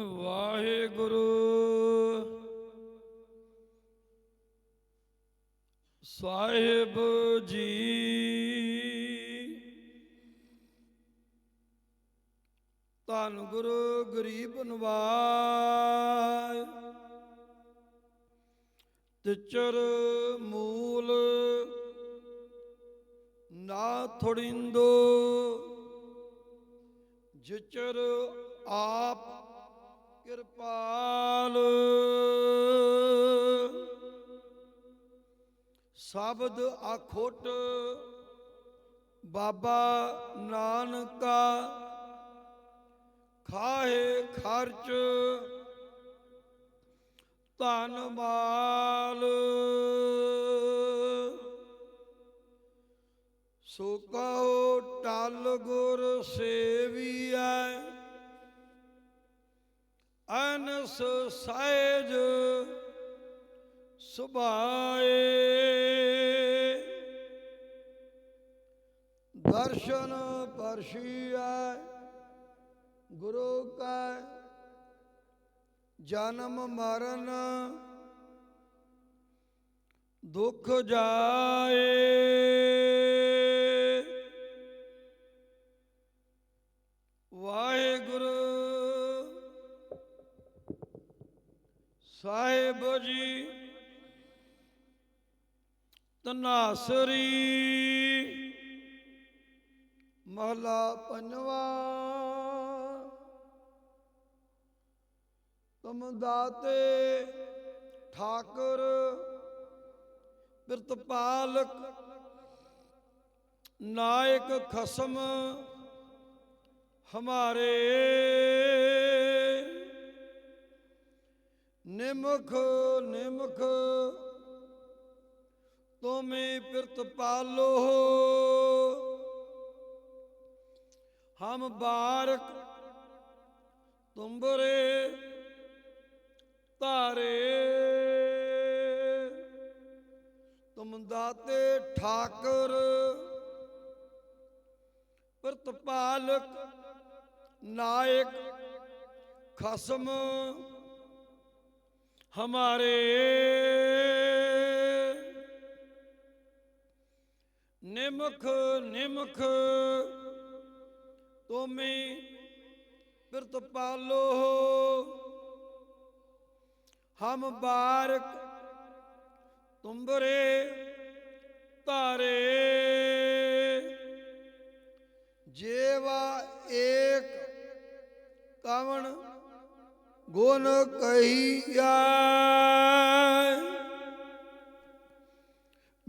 ਵਾਹਿਗੁਰੂ। ਸਾਹਿਬ ਜੀ। ਧੰਨ ਗੁਰੂ ਗਰੀਬ ਨਵਾਜ ਤਿਚਰ ਮੂਲ ਨਾ ਥੋੜਿੰਦੋ। ਜਿਚਰ ਆਪ ਕਿਰਪਾਲ। ਸ਼ਬਦ ਆਖੋਟ ਬਾਬਾ ਨਾਨਕਾ ਖਾਏ ਖਰਚ ਧਨ ਮਾਲ। ਸੋ ਕਹੋ ਟਲ ਗੁਰ ਸੇਵੀਐ। ਅਨਸ ਸਹਿਜ ਸੁਭਾਏ। ਦਰਸ਼ਨ ਪਰਸ਼ੀਆ ਗੁਰੂ ਕੈ ਜਨਮ ਮਰਨ ਦੁਖ ਜਾਏ। ਤਨਾਸਰੀ ਮਹਲਾ ਪੰਜਵਾ। ਤੁਮ ਦਾਤੇ ਠਾਕੁਰ ਪ੍ਰਤਪਾਲਕ ਨਾਇਕ ਖਸਮ ਹਮਾਰੇ। ਨਿਮਖ ਨਿਮਖ ਤੁਮੇ ਪ੍ਰਤਪਾਲੋ ਹਮ ਬਾਰਕ ਤੁੰਬਰੇ ਧਾਰੇ। ਤੁਮ ਦਾਤੇ ਠਾਕੁਰ ਪ੍ਰਤਪਾਲਕ ਨਾਇਕ ਖਸਮ ਹਮਾਰੇ। ਨਿਮਖ ਨਿਮਖ। ਤੁਮੇ ਪਾਲੋ ਹਮ ਬਾਰਕ ਤੁੰਬਰੇ ਧਾਰੇ। ਜੇਵਾ ਏਕ ਕਵਣ ਗੁਣ ਕਹੀਆ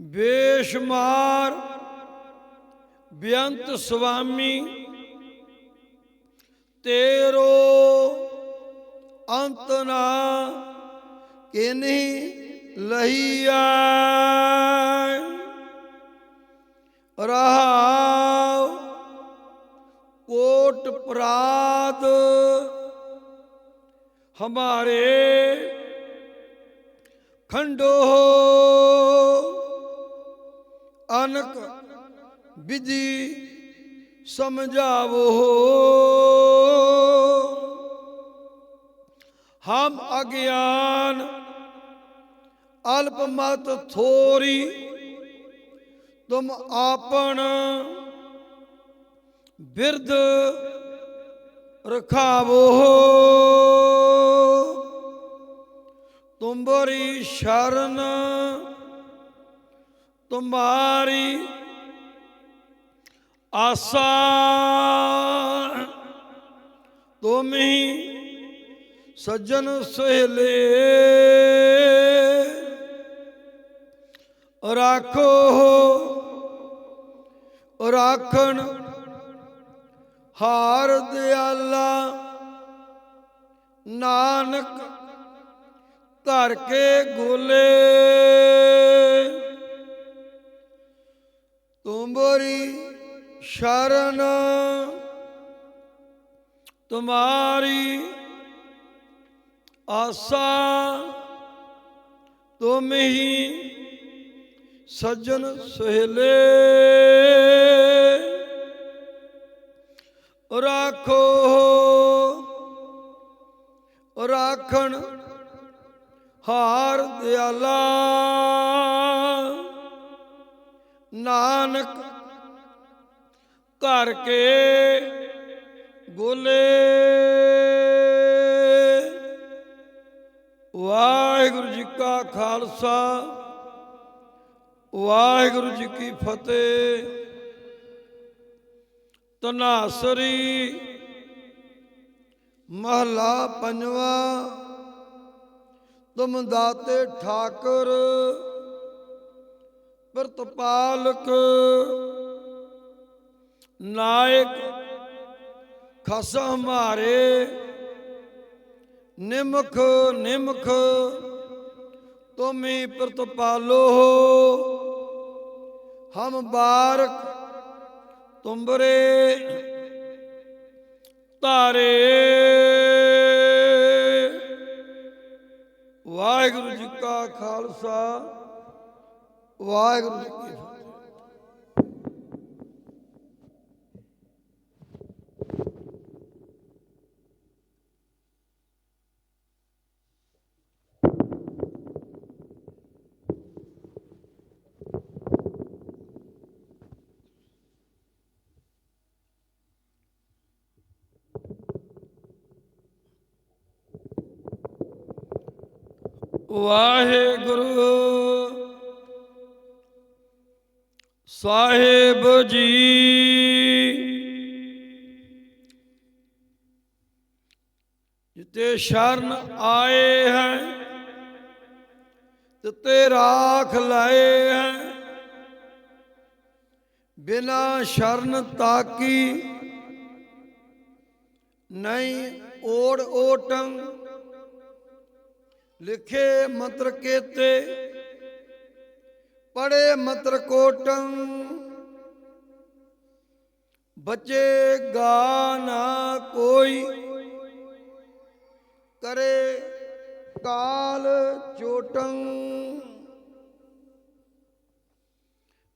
ਬੇਸ਼ਮਾਰ ਬੇਅੰਤ ਸੁਆਮੀ ਤੇਰੋ ਅੰਤ ਨਾ ਕਿਨਹੀ ਲਹੀਆ ਰਹਾਉ ਕੋਟ ਪ੍ਰਾਤ ਹਮਾਰੇ ਖੰਡੋ ਅਨਕ ਵਿਧੀ ਸਮਝਾਵੋ। ਹਮ ਅਗਿਆਨ ਅਲਪ ਮਤ ਥੋਰੀ ਤੁਮ ਆਪਣ ਬਿਰਧ ਰਖਾਵੋ। ਤੁੰਬਰੀ ਸ਼ਰਨ ਤੁਮਾਰੀ ਆਸਾ ਤੁਮ ਹੀ ਸੱਜਣ ਸਹੇਲੇ। ਰਾਖੋ ਰਾਖਣ ਹਾਰ ਦਿਆਲਾ। ਨਾਨਕ ਧਰ ਕੇ ਗੋਲੇ। ਤੁੰਬਰੀ ਸ਼ਰਨ ਤੁਮਾਰੀ ਆਸਾ ਤੁਮ ਹੀ ਸੱਜਣ ਸਹੇਲੇ। ਰਾਖੋ ਰਾਖਣ ਹਾਰ ਦਿਆਲਾ। ਨਾਨਕ ਘਰ ਕੇ ਗੋਲੇ। ਵਾਹਿਗੁਰੂ ਜੀ ਕਾ ਖਾਲਸਾ, ਵਾਹਿਗੁਰੂ ਜੀ ਕੀ ਫਤਿਹ। ਤਨਾਸਰੀ ਮਹਲਾ ਪੰਜਵਾ ਤੁਮ ਦਾਤੇ ਠਾਕੁਰ, ਪ੍ਰਤਪਾਲਕ ਨਾਇਕ ਖਸ ਹਮਾਰੇ ਨਿਮਖ ਨਿਮਖ, ਤੁਮੀ ਪ੍ਰਤਪਾਲੋ ਹਮ ਬਾਰਕ ਤੁੰਬਰੇ ਤਾਰੇ ਵਾਹਿਗੁਰੂ ਜੀ ਕਾ ਖਾਲਸਾ, ਵਾਹਿਗੁਰੂ ਜੀ ਕੀ ਫਤਿਹ ਵਾਹਿਗੁਰੂ। ਸਾਹਿਬ ਜੀ। ਜਿਤੇ ਸ਼ਰਨ ਆਏ ਹੈ ਤਿਤੇ ਰਾਖ ਲਾਏ ਹੈ। ਬਿਨਾ ਸ਼ਰਨ ਤਾਕੀ ਨਹੀਂ ਓੜ ਓਟੰ ਲਿਖੇ ਮੰਤਰ ਕੇਤੇ ਪੜੇ ਮੰਤਰ ਕੋਟੰ ਬਚੇ ਗਾ ਨਾ ਕੋਈ, ਕਰੇ ਕਾਲ ਚੋਟੰ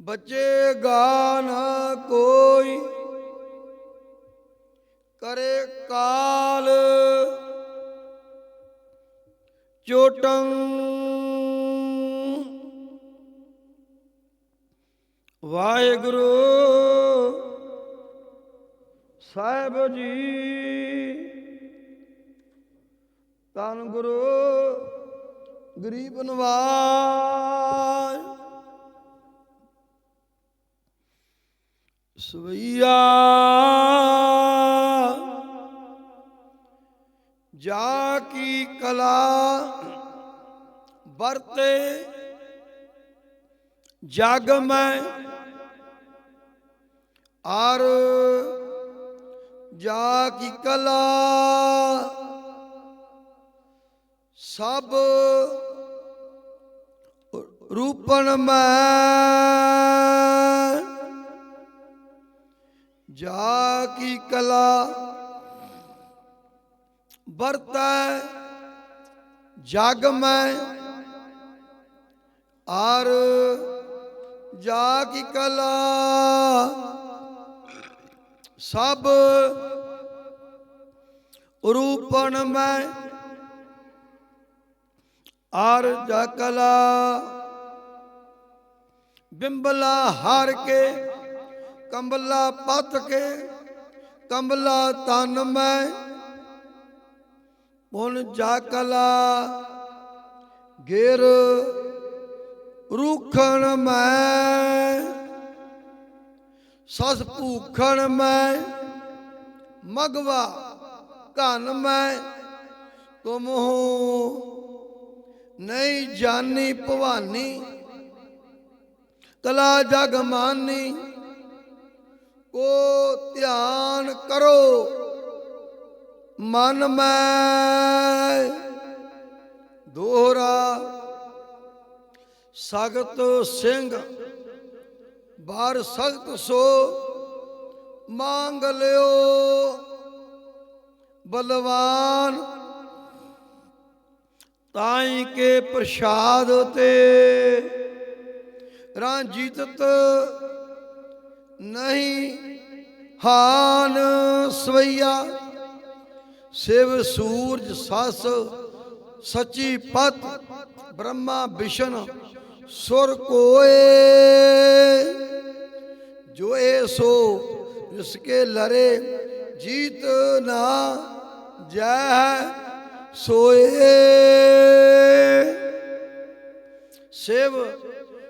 ਬਚੇ ਗਾ ਨਾ ਕੋਈ, ਕਰੇ ਕਾਲ ਚੋਟੰ ਵਾਹਿਗੁਰੂ ਸਾਹਿਬ ਜੀ ਤਨ ਗੁਰੂ ਗਰੀਬ ਨਵਾਜ ਸਵਈਆ ਜਾ ਕੀ ਕਲਾ ਵਰਤੇ। ਜਗ ਮੈਂ ਆਰ ਜਾ ਕੀ ਕਲਾ। ਸਭ ਰੂਪਨ ਮੈਂ ਜਾ ਕੀ ਕਲਾ। ਵਰਤੈ ਜਗ ਮੈਂ ਆਰ ਜਾ ਕੀ ਕਲਾ ਸਭ ਰੂਪਨ ਮੈਂ ਆਰ ਜਾ ਕਲਾ ਬਿੰਬਲਾ ਹਾਰ ਕੇ, ਕੰਬਲਾ ਪੱਤ ਕੇ, ਕੰਬਲਾ ਤਨ ਮੈਂ ਪੁਨ ਜਾ ਕਲਾ, ਗੇਰ ਰੂਖਣ ਮੈਂ, ਸਸ ਭੂਖਣ ਮੈਂ, ਮਗਵਾ ਘਨ ਮੈਂ, ਤੁਮ ਹੋ ਨਹੀਂ ਜਾਣੀ ਭਵਾਨੀ, ਕਲਾ ਜਗ ਮਾਨੀ, ਕੋ ਧਿਆਨ ਕਰੋ ਮਨ ਮੈਂ। ਸਗਤ ਸਿੰਘ, ਬਾਰ ਸਖਤ ਸੋ ਮੰਗ ਲਿਓ। ਬਲਵਾਨ, ਤਾਈ ਕੇ ਪ੍ਰਸ਼ਾਦ ਤੇ ਰਾਂਜੀਤਤ ਨਹੀਂ ਹਾਨ ਸਵਈਆ। ਸਿਵ ਸੂਰਜ ਸਸ ਸੱਚੀ ਪਤ, ਬ੍ਰਹਮਾ ਵਿਸ਼ਨ ਸੁਰ ਕੋਏ ਜੋ ਇਹ ਸੋ ਜਿਸਕੇ ਲਰੇ ਜੀਤ ਨਾ ਜੈ ਸੋਏ। ਸਿਵ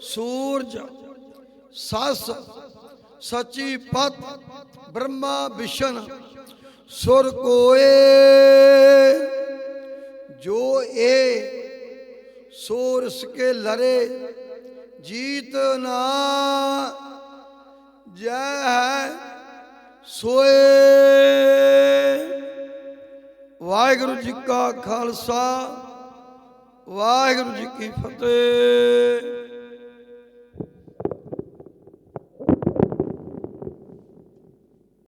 ਸੂਰਜ, ਸਸ, ਸਚੀ ਪਤ, ਬ੍ਰਹਮਾ ਵਿਸ਼ਨ, ਸੁਰ ਕੋਏ, ਜੋ ਏ ਸੋਰਸ ਕੇ ਲਰੇ ਜੀਤ ਨਾ ਜੈ ਹੈ ਸੋਏ। ਵਾਹਿਗੁਰੂ ਜੀ ਕਾ ਖਾਲਸਾ, ਵਾਹਿਗੁਰੂ ਜੀ ਕੀ ਫਤਿਹ।